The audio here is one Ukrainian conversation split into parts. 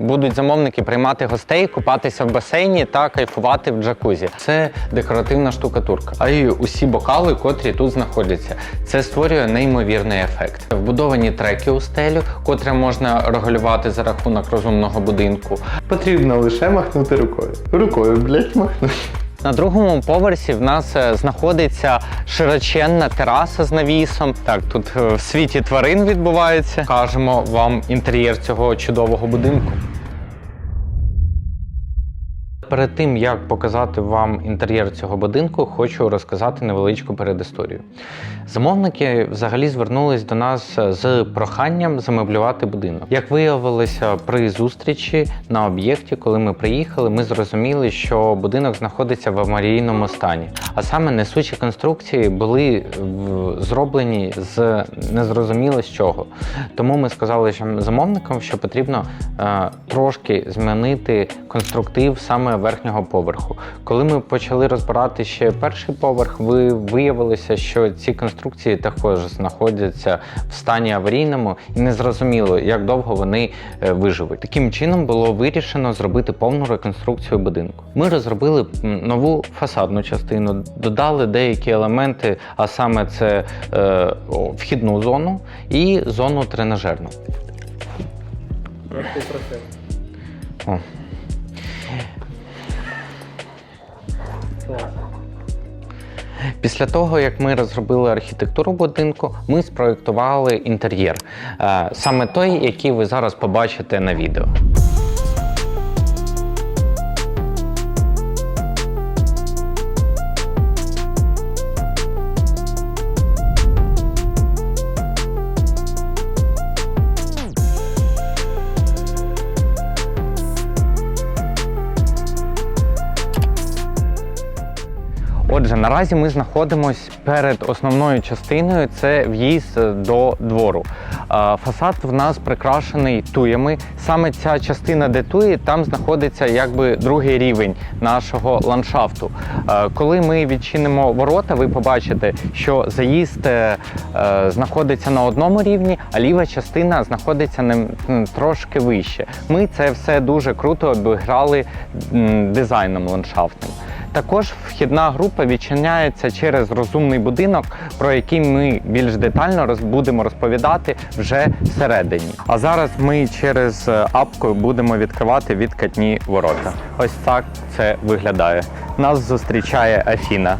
Будуть замовники приймати гостей, купатися в басейні та кайфувати в джакузі. Це декоративна штукатурка. А й усі бокали, котрі тут знаходяться. Це створює неймовірний ефект. Вбудовані треки у стелю, котрі можна регулювати за рахунок розумного будинку. Потрібно лише махнути рукою. Рукою, блять, махнути. На другому поверсі в нас е, знаходиться широченна тераса з навісом. Так, тут е, в світі тварин відбувається. Кажемо вам інтер'єр цього чудового будинку. Перед тим як показати вам інтер'єр цього будинку, хочу розказати невеличку передісторію. Замовники взагалі звернулись до нас з проханням замеблювати будинок. Як виявилося при зустрічі на об'єкті, коли ми приїхали, ми зрозуміли, що будинок знаходиться в аварійному стані. А саме несучі конструкції були зроблені з незрозуміло з чого. Тому ми сказали замовникам, що потрібно е, трошки змінити конструктив саме верхнього поверху. Коли ми почали розбирати ще перший поверх, ви виявилося, що ці конструкції також знаходяться в стані аварійному і незрозуміло, як довго вони е, виживуть. Таким чином було вирішено зробити повну реконструкцію будинку. Ми розробили нову фасадну частину, додали деякі елементи, а саме це е, вхідну зону і зону тренажерну. О. Після того, як ми розробили архітектуру будинку, ми спроєктували інтер'єр. Е, Саме той, який ви зараз побачите на відео. Отже, наразі ми знаходимося перед основною частиною це в'їзд до двору. Фасад в нас прикрашений туями. Саме ця частина, де туї, там знаходиться якби другий рівень нашого ландшафту. Коли ми відчинимо ворота, ви побачите, що заїзд е, е, знаходиться на одному рівні, а ліва частина знаходиться трошки вище. Ми це все дуже круто обіграли дизайном ландшафтним. Також вхідна група відчиняється через розумний будинок, про який ми більш детально будемо розповідати вже всередині. А зараз ми через е, апку будемо відкривати відкатні ворота. Ось так це виглядає. Нас зустрічає Афіна,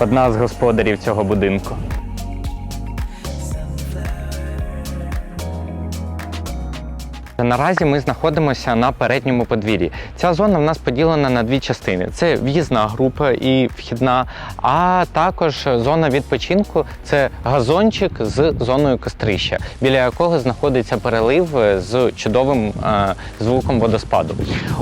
одна з господарів цього будинку. Наразі ми знаходимося на передньому подвір'ї. Ця зона в нас поділена на дві частини: це в'їзна група і вхідна, а також зона відпочинку це газончик з зоною кострища, біля якого знаходиться перелив з чудовим е, звуком водоспаду.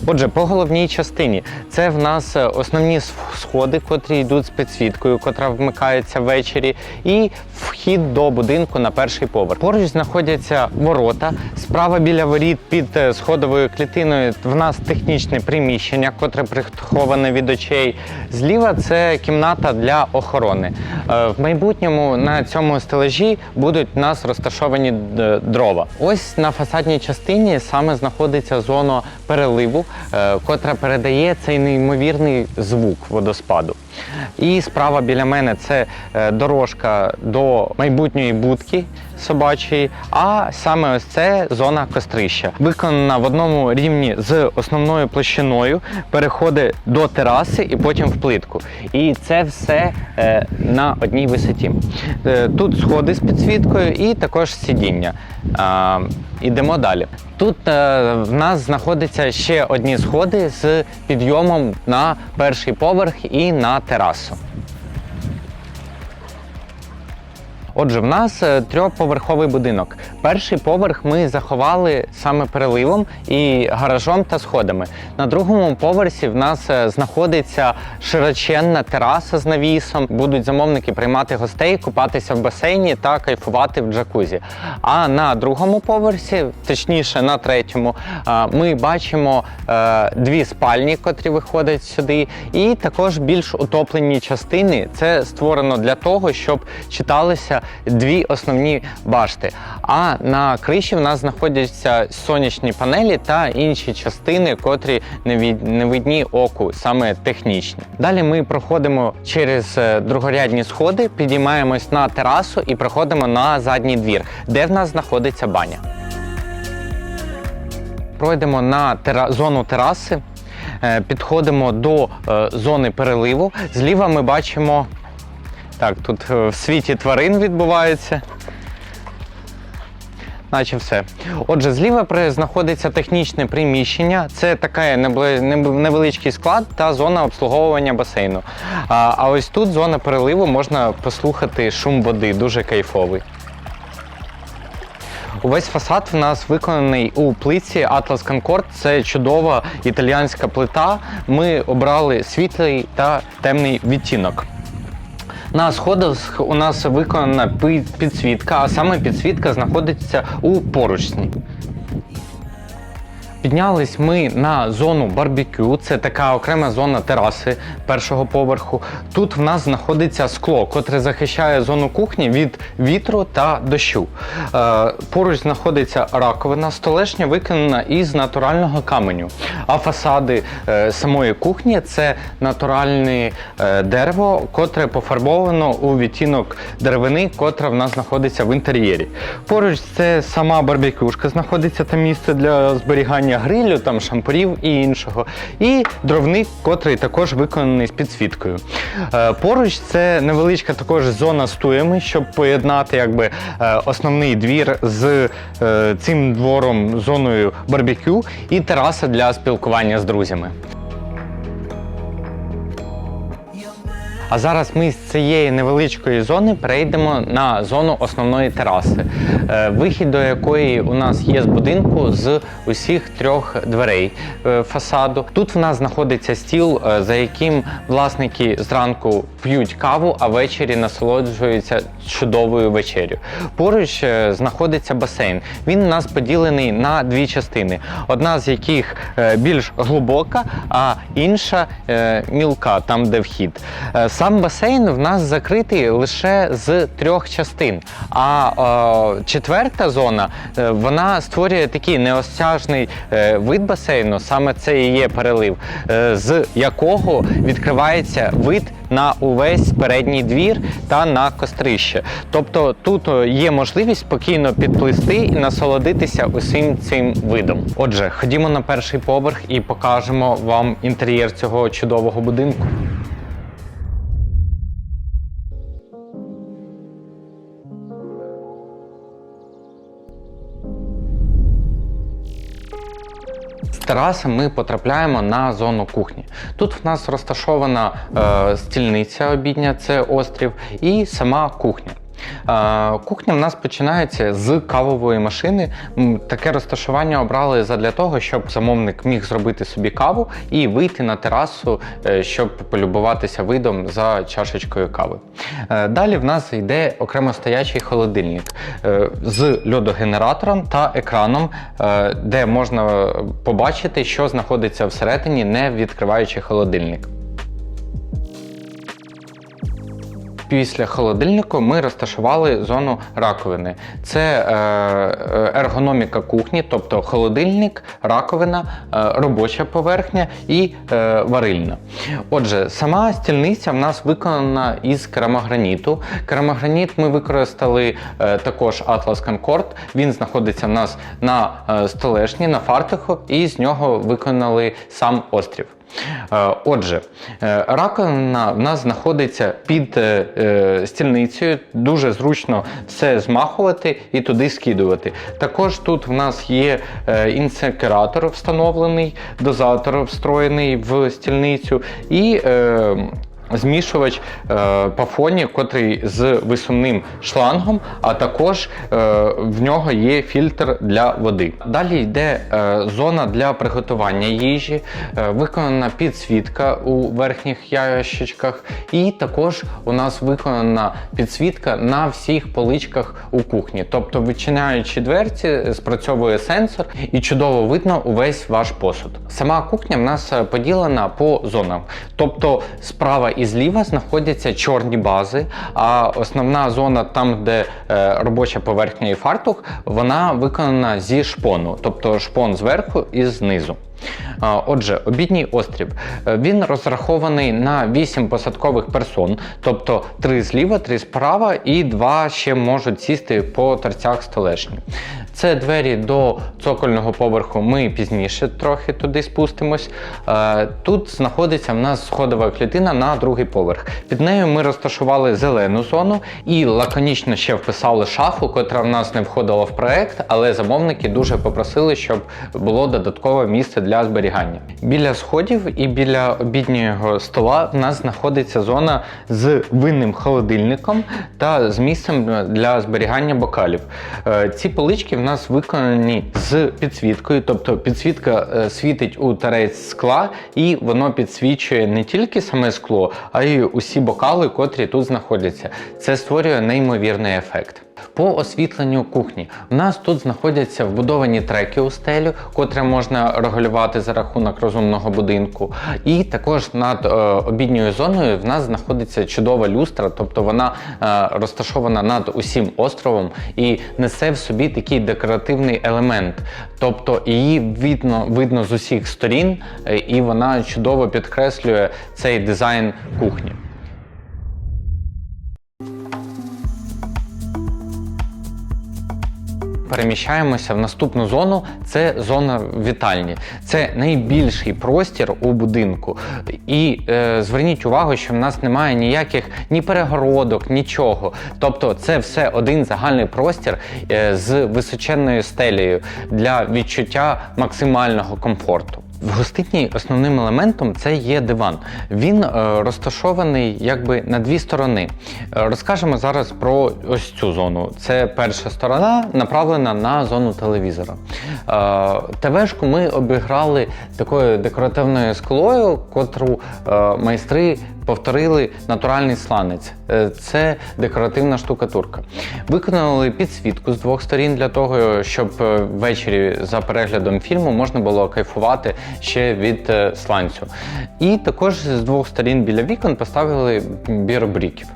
Отже, по головній частині це в нас основні сходи, котрі йдуть з підсвіткою, котра вмикається ввечері, і вхід до будинку на перший поверх. Поруч знаходяться ворота. Справа біля воріт під е, сходовою клітиною в нас технічне приміщення, котре приховане від очей. Зліва це кімната для охорони. Е, В майбутньому на цьому стелажі будуть у нас розташовані е, дрова. Ось на фасадній частині саме знаходиться зона переливу, котра передає цей неймовірний звук водоспаду. І справа біля мене це е, дорожка до майбутньої будки собачої, а саме ось це зона кострища. Виконана в одному рівні з основною площиною, переходить до тераси і потім в плитку. І це все е, на одній висоті. Е, тут сходи з підсвіткою і також сидіння. Ідемо далі. Тут е, в нас знаходяться ще одні сходи з підйомом на перший поверх і на терасу. Отже, в нас е, трьохповерховий будинок. Перший поверх ми заховали саме переливом і гаражом та сходами. На другому поверсі в нас е, знаходиться широченна тераса з навісом. Будуть замовники приймати гостей, купатися в басейні та кайфувати в джакузі. А на другому поверсі, точніше на третьому, е, ми бачимо дві спальні, котрі виходять сюди, і також більш утоплені частини. Це створено для того, щоб читалися дві основні башти. А на криші в нас знаходяться сонячні панелі та інші частини, котрі не, від, не видні оку, саме технічні. Далі ми проходимо через е, другорядні сходи, підіймаємось на терасу і проходимо на задній двір, де в нас знаходиться баня. Пройдемо на тера... зону тераси, е, підходимо до е, зони переливу. Зліва ми бачимо. Так, тут е, в світі тварин відбувається. Наче все. Отже, зліва знаходиться технічне приміщення. Це такий невеличкий склад та зона обслуговування басейну. А, а ось тут зона переливу можна послухати шум води, дуже кайфовий. Увесь фасад в нас виконаний у плитці Atlas Concord. Це чудова італіянська плита. Ми обрали світлий та темний відтінок. На сходах у нас виконана підсвітка, а саме підсвітка знаходиться у поручні. Піднялись ми на зону барбекю. Це така окрема зона тераси першого поверху. Тут в нас знаходиться скло, котре захищає зону кухні від вітру та дощу. Е, поруч знаходиться раковина, столешня виконана із натурального каменю. А фасади е, самої кухні це натуральне е, дерево, котре пофарбовано у відтінок деревини, котра в нас знаходиться в інтер'єрі. Поруч це сама барбекюшка, знаходиться там місце для зберігання грилю, там шампурів і іншого. І дровник, котрий також виконаний з підсвіткою. Е, Поруч це невеличка також зона з туями, щоб поєднати якби, е, основний двір з е, цим двором, зоною барбекю і тераса для спілкування з друзями. А зараз ми з цієї невеличкої зони перейдемо на зону основної тераси, е, вихід до якої у нас є з будинку з усіх трьох дверей е, фасаду. Тут в нас знаходиться стіл, е, за яким власники зранку п'ють каву, а ввечері насолоджуються чудовою вечерю. Поруч знаходиться басейн. Він у нас поділений на дві частини, одна з яких більш глибока, а інша мілка, там де вхід. Сам басейн в нас закритий лише з трьох частин. А е, четверта зона е, вона створює такий неосяжний е, вид басейну, саме це і є перелив, е, з якого відкривається вид на увесь передній двір та на кострище. Тобто тут е, є можливість спокійно підплисти і насолодитися усім цим видом. Отже, ходімо на перший поверх і покажемо вам інтер'єр цього чудового будинку. З тераси ми потрапляємо на зону кухні. Тут в нас розташована е, стільниця обідня, це острів, і сама кухня. Кухня в нас починається з кавової машини. Таке розташування обрали задля того, щоб замовник міг зробити собі каву і вийти на терасу, е, щоб полюбуватися видом за чашечкою кави. Е, Далі в нас йде окремо стоячий холодильник е, з льодогенератором та екраном, де можна побачити, що знаходиться всередині, не відкриваючи холодильник. Після холодильнику ми розташували зону раковини. Це е, ергономіка кухні, тобто холодильник, раковина, е, робоча поверхня і е, варильна. Отже, сама стільниця в нас виконана із керамограніту. Керамограніт ми використали також Atlas Concord. Він знаходиться в нас на столешні, на фартуху, і з нього виконали сам острів. Е, Отже, е, раковина в нас знаходиться під е, стільницею, дуже зручно все змахувати і туди скидувати. Також тут в нас є інсекератор встановлений, дозатор встроєний в стільницю і змішувач е, пафоні, котрий з висувним шлангом, а також е, в нього є фільтр для води. Далі йде е, зона для приготування їжі, е, виконана підсвітка у верхніх ящичках, і також у нас виконана підсвітка на всіх поличках у кухні. Тобто, відчиняючи дверці, спрацьовує сенсор і чудово видно увесь ваш посуд. Сама кухня в нас е, поділена по зонам. Тобто справа і зліва знаходяться чорні бази, а основна зона, там, де е, робоча поверхня і фартух, вона виконана зі шпону, тобто шпон зверху і знизу. Отже, обідній острів. Е, Він розрахований на 8 посадкових персон, тобто 3 зліва, 3 справа і 2 ще можуть сісти по торцях столешні. Це двері до цокольного поверху. Ми пізніше трохи туди спустимось. Е, Тут знаходиться в нас сходова клітина на другий поверх. Під нею ми розташували зелену зону і лаконічно ще вписали шафу, котра в нас не входила в проект, але замовники дуже попросили, щоб було додаткове місце для зберігання. Біля сходів і біля обіднього стола в нас знаходиться зона з винним холодильником та з місцем для зберігання бокалів. Е, Ці полички в нас виконані з підсвіткою, тобто підсвітка е, світить у тарець скла, і воно підсвічує не тільки саме скло, а й усі бокали, котрі тут знаходяться. Це створює неймовірний ефект. По освітленню кухні у нас тут знаходяться вбудовані треки у стелю, котре можна регулювати за рахунок розумного будинку. І також над е, обідньою зоною в нас знаходиться чудова люстра, тобто вона е, розташована над усім островом і несе в собі такий декоративний елемент. Тобто її видно, видно з усіх сторін, е, і вона чудово підкреслює цей дизайн кухні. Переміщаємося в наступну зону. Це зона вітальні. Це найбільший простір у будинку. І е, зверніть увагу, що в нас немає ніяких ні перегородок, нічого. Тобто, це все один загальний простір е, з височенною стелею для відчуття максимального комфорту. В гостині основним елементом це є диван. Він е, розташований якби на дві сторони. Е, розкажемо зараз про ось цю зону. Це перша сторона, направлена на зону телевізора. Е, ТВшку ми обіграли такою декоративною склою, котру майстри повторили натуральний сланець. Е, Це декоративна штукатурка. Виконали підсвітку з двох сторін для того, щоб е, ввечері за переглядом фільму можна було кайфувати ще від е, сланцю. І також з двох сторін біля вікон поставили біробріків.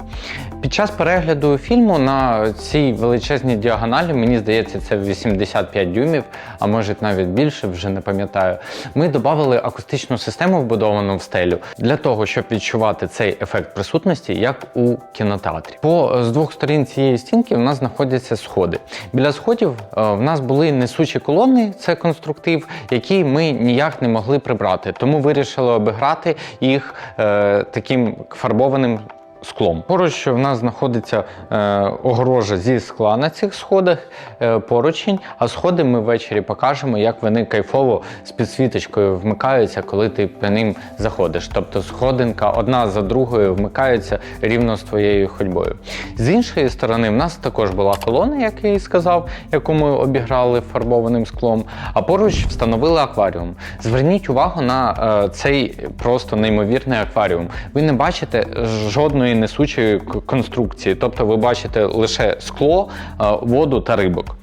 Під час перегляду фільму на цій величезній діагоналі, мені здається, це 85 дюймів, а може навіть більше, вже не пам'ятаю. Ми додали акустичну систему, вбудовану в стелю, для того, щоб відчувати цей ефект присутності, як у кінотеатрі. По з двох сторін цієї стінки в нас знаходяться сходи. Біля сходів е, в нас були несучі колони, це конструктив, який ми ніяк не могли прибрати. Тому вирішили обіграти їх е, таким фарбованим склом. Поруч в нас знаходиться е, огорожа зі скла на цих сходах, е, поручень, а сходи ми ввечері покажемо, як вони кайфово з підсвіточкою вмикаються, коли ти по ним заходиш. Тобто сходинка одна за другою вмикаються рівно з твоєю ходьбою. З іншої сторони, в нас також була колона, як я і сказав, яку ми обіграли фарбованим склом, а поруч встановили акваріум. Зверніть увагу на е, цей просто неймовірний акваріум. Ви не бачите жодної несучої конструкції, тобто ви бачите лише скло, е, воду та рибок.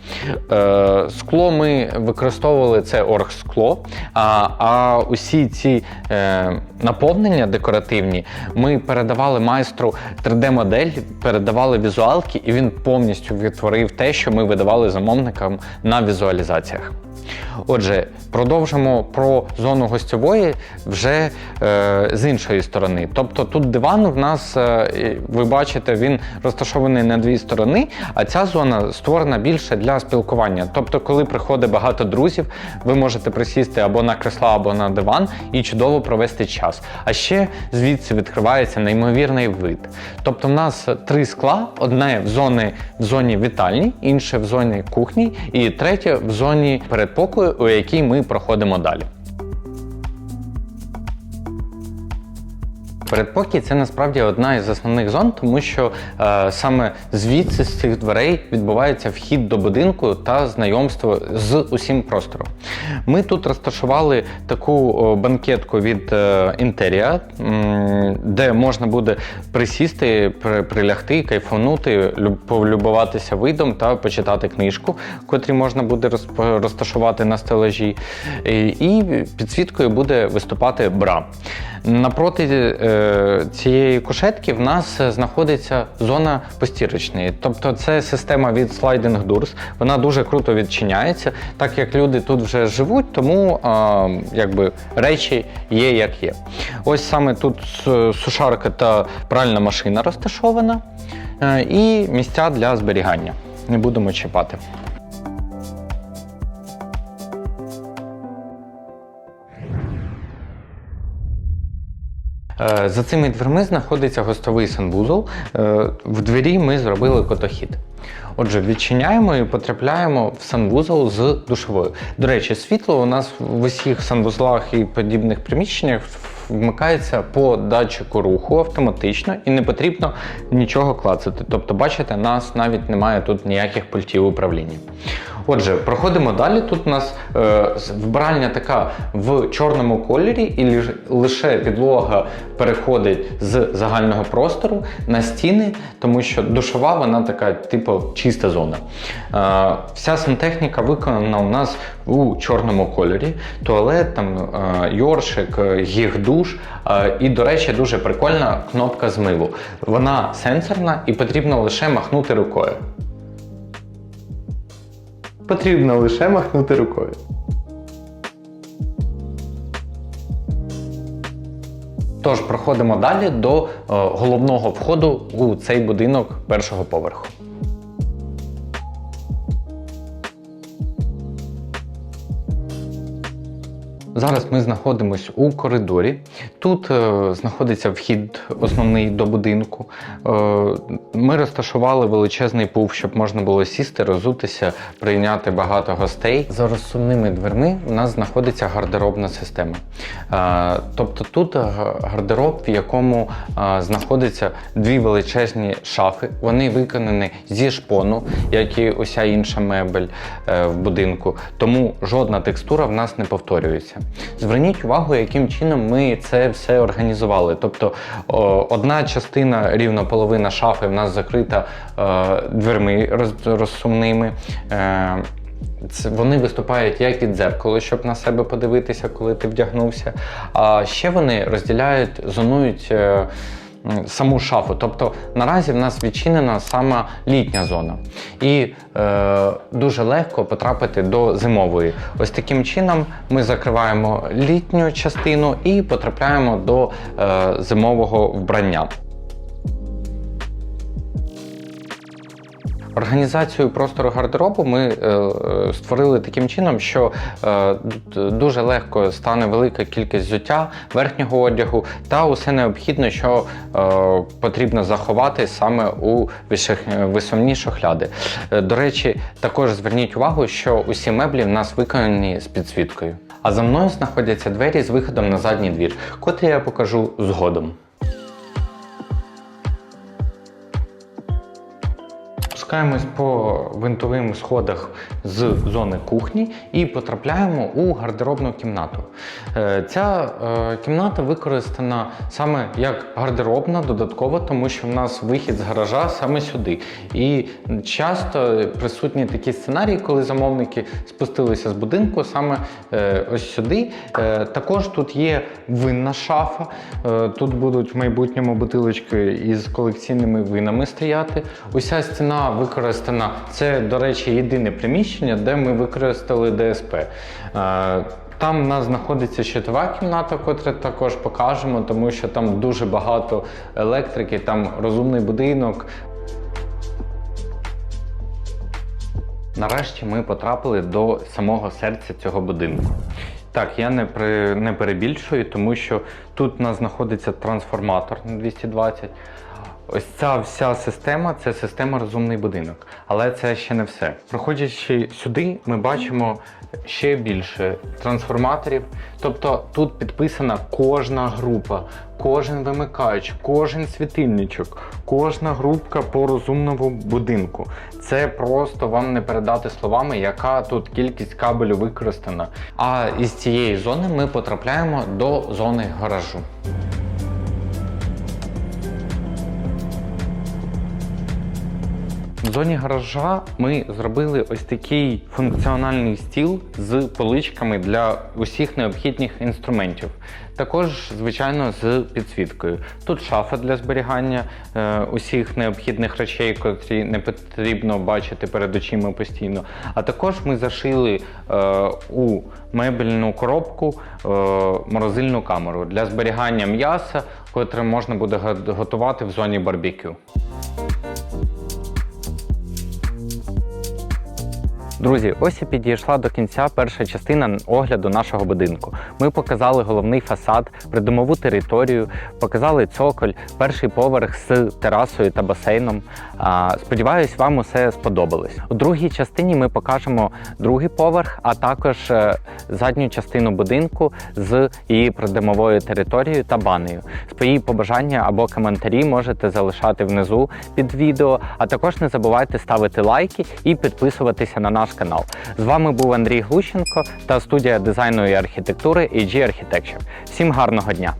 Е, Скло ми використовували це оргскло, а, а усі ці е, наповнення декоративні ми передавали майстру 3D-модель, передавали візуалки, і він повністю відтворив те, що ми видавали замовникам на візуалізаціях. Отже, продовжимо про зону гостьової вже е, з іншої сторони. Тобто тут диван в нас, ви бачите, він розташований на дві сторони, а ця зона створена більше для спілкування. Тобто, коли приходить багато друзів, ви можете присісти або на кресла, або на диван і чудово провести час. А ще звідси відкривається неймовірний вид. Тобто, в нас три скла: одне в зоні, в зоні вітальні, інше в зоні кухні, і третє в зоні передпокою, у якій ми проходимо далі. Передпокій це насправді одна із основних зон, тому що е, саме звідси з цих дверей відбувається вхід до будинку та знайомство з усім простором. Ми тут розташували таку банкетку від е, Інтерія, де можна буде присісти, при- прилягти, кайфанути, люб- полюбуватися видом та почитати книжку, котрі можна буде розташувати на стелажі. І підсвіткою буде виступати бра. Напроти е, цієї кушетки в нас е, знаходиться зона постірочної. Тобто це система від Sliding Doors. Вона дуже круто відчиняється, так як люди тут вже живуть, тому е, якби речі є як є. Ось саме тут сушарка та пральна машина розташована, е, і місця для зберігання. Не будемо чіпати. За цими дверми знаходиться гостовий санвузол. Е, В двері ми зробили котохід. Отже, відчиняємо і потрапляємо в санвузол з душовою. До речі, світло у нас в усіх санвузлах і подібних приміщеннях вмикається по датчику руху автоматично і не потрібно нічого клацати. Тобто, бачите, нас навіть немає тут ніяких пультів управління. Отже, проходимо далі. Тут у нас е, з- вбиральня така в чорному кольорі, і лише підлога переходить з загального простору на стіни, тому що душова вона така, типу, чиста зона. Е, вся сантехніка виконана у нас у чорному кольорі. Туалет, там е, йоршик, е, гігдуш. Е, і, до речі, дуже прикольна кнопка змиву. Вона сенсорна і потрібно лише махнути рукою. Потрібно лише махнути рукою. Тож проходимо далі до е, головного входу у цей будинок першого поверху. Зараз ми знаходимося у коридорі. Тут е, знаходиться вхід основний до будинку. Е, ми розташували величезний пуф, щоб можна було сісти, розутися, прийняти багато гостей. За розсувними дверми у нас знаходиться гардеробна система. Е, тобто тут гардероб, в якому е, знаходяться дві величезні шафи. Вони виконані зі шпону, як і уся інша мебель е, в будинку. Тому жодна текстура в нас не повторюється. Зверніть увагу, яким чином ми це все організували. Тобто одна частина, рівно половина шафи в нас закрита е, дверми роз- розсувними. Е, вони виступають як і дзеркало, щоб на себе подивитися, коли ти вдягнувся. А ще вони розділяють, зонують. Саму шафу, тобто наразі в нас відчинена сама літня зона, і е, дуже легко потрапити до зимової. Ось таким чином ми закриваємо літню частину і потрапляємо до е, зимового вбрання. Організацію простору гардеробу ми е, е, створили таким чином, що е, дуже легко стане велика кількість взуття, верхнього одягу та усе необхідне, що потрібно заховати саме у висувні шухляди. До речі, також зверніть увагу, що усі меблі в нас виконані з підсвіткою. А за мною знаходяться двері з виходом на задній двір, котрі я покажу згодом. Спускаємось по винтовим сходах з зони кухні і потрапляємо у гардеробну кімнату. Е, Ця е, кімната використана саме як гардеробна додатково, тому що в нас вихід з гаража саме сюди. І часто присутні такі сценарії, коли замовники спустилися з будинку саме е, ось сюди. Також тут є винна шафа. Тут будуть в майбутньому бутилочки із колекційними винами стояти. Уся стіна використана. Це, до речі, єдине приміщення, де ми використали ДСП. Е, Там в нас знаходиться щитова кімната, котру також покажемо, тому що там дуже багато електрики, там розумний будинок. Нарешті ми потрапили до самого серця цього будинку. Так, я не, при, не перебільшую, тому що тут у нас знаходиться трансформатор на 220. Ось ця вся система це система розумний будинок. Але це ще не все. Проходячи сюди, ми бачимо ще більше трансформаторів. Тобто тут підписана кожна група, кожен вимикач, кожен світильничок, кожна групка по розумному будинку. Це просто вам не передати словами, яка тут кількість кабелю використана. А із цієї зони ми потрапляємо до зони гаражу. В зоні гаража ми зробили ось такий функціональний стіл з поличками для усіх необхідних інструментів. Також, звичайно, з підсвіткою. Тут шафа для зберігання е, усіх необхідних речей, котрі не потрібно бачити перед очима постійно. А також ми зашили е, у мебельну коробку е, морозильну камеру для зберігання м'яса, котре можна буде готувати в зоні барбекю. Друзі, ось і підійшла до кінця перша частина огляду нашого будинку. Ми показали головний фасад, придомову територію, показали цоколь, перший поверх з терасою та басейном. Сподіваюсь, вам усе сподобалось. У другій частині ми покажемо другий поверх, а також е, задню частину будинку з її придомовою територією та банею. Свої побажання або коментарі можете залишати внизу під відео, а також не забувайте ставити лайки і підписуватися на наш канал. З вами був Андрій Глущенко та студія дизайну і архітектури AG Architecture. Всім гарного дня!